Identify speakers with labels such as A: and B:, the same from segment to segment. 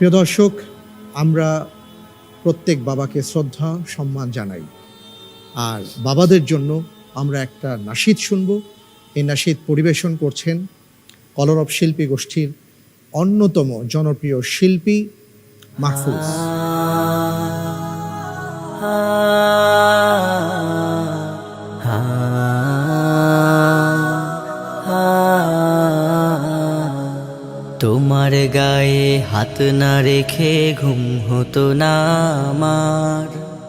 A: প্রিয় দর্শক আমরা প্রত্যেক বাবাকে শ্রদ্ধা সম্মান জানাই আর বাবাদের জন্য আমরা একটা নাশিদ শুনব এই নাশিদ পরিবেশন করছেন কলরব শিল্পী গোষ্ঠীর অন্যতম জনপ্রিয় শিল্পী মাহফুজ
B: তোমার গায়ে হাত না রেখে ঘুম হতো না আমার।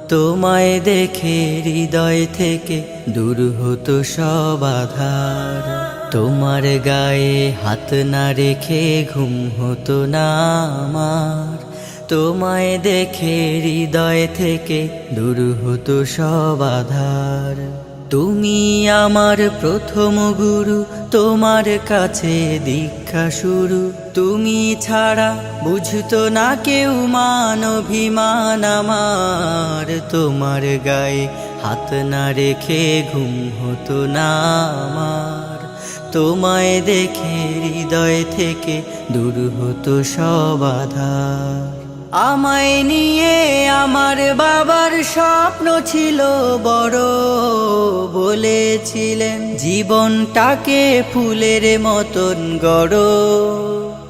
B: তোমায় দেখে হৃদয় থেকে দূর হতো সব আধার। তোমার গায়ে হাত না রেখে ঘুম হতো না আমার। তোমায় দেখে হৃদয় থেকে দূর হতো সব আধার। তুমি আমার প্রথম গুরু, তোমার কাছে দীক্ষা শুরু। তুমি ছাড়া বুঝতো না কেউ মান অভিমান আমার। তোমার গায়ে হাত না রেখে ঘুম হতো না আমার। তোমায় দেখে হৃদয় থেকে দূর হতো সব আধার। আমায় নিয়ে আমার বাবার স্বপ্ন ছিল বড়। বলেছিলেন, জীবনটাকে ফুলের মতন গড়।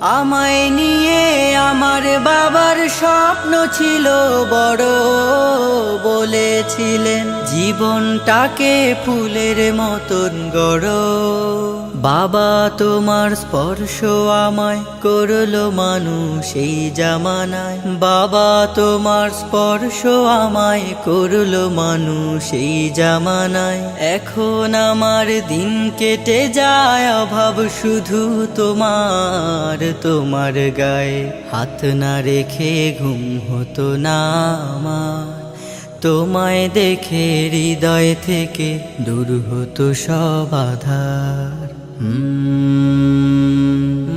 B: আমায় নিয়ে আমার বাবার স্বপ্ন ছিল বড়। বলেছিলেন, জীবনটাকে ফুলের মতন গড়। বাবা তোমার স্পর্শ আমায় করল মানুষ এই জামানায়। বাবা তোমার স্পর্শ আমায় করল মানুষ এই জামানায়। এখন আমার দিন কেটে যায়, অভাব শুধু তোমার তোমার গায়ে। হাত না রেখে ঘুম হতো না আমার। তোমায় দেখে হৃদয় থেকে দূর হতো সব আধার।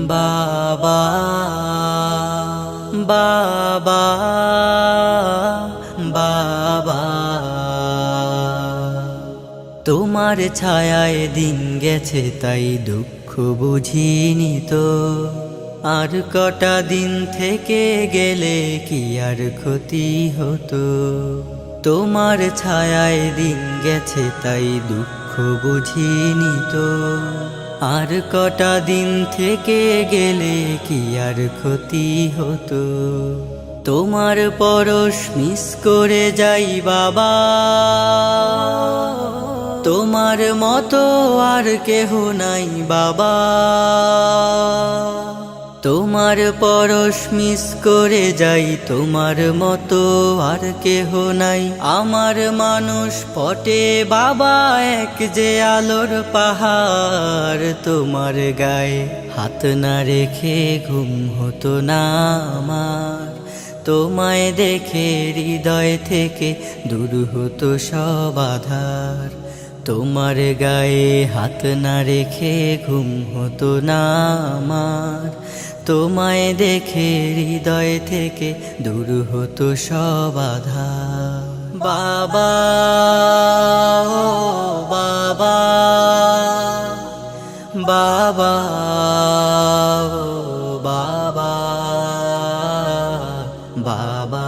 B: বাবা বাবা বাবা। তোমার ছায়ায় দিন গেছে, তাই দুঃখ বুঝিনি তো। আর কটা দিন থেকে গেলে কি আর ক্ষতি হতো? তোমার ছায়ায় দিন গেছে, তাই দুঃখ বুঝিনি তো। আর কটা দিন থেকে গেলে কি আর ক্ষতি হতো? তোমার পরশ মিস করে যাই বাবা। তোমার মতো আর কেহ নাই বাবা। তোমার পরশ মিস করে যাই, তোমার মতো আর কেহ নাই। আমার মানুষ পটে বাবা, এক যে আলোর পাহাড় তোমার গায়ে। হাত না রেখে ঘুম হতো না আমার। তোমায় দেখে হৃদয় থেকে দূর হতো সব আধার। তোমার গায়ে হাত না রেখে ঘুম হতো না আমার। তোমায় দেখে হৃদয় থেকে দূর হতো সব আধা বাবা, ও বাবা বাবা, ও বাবা বাবা।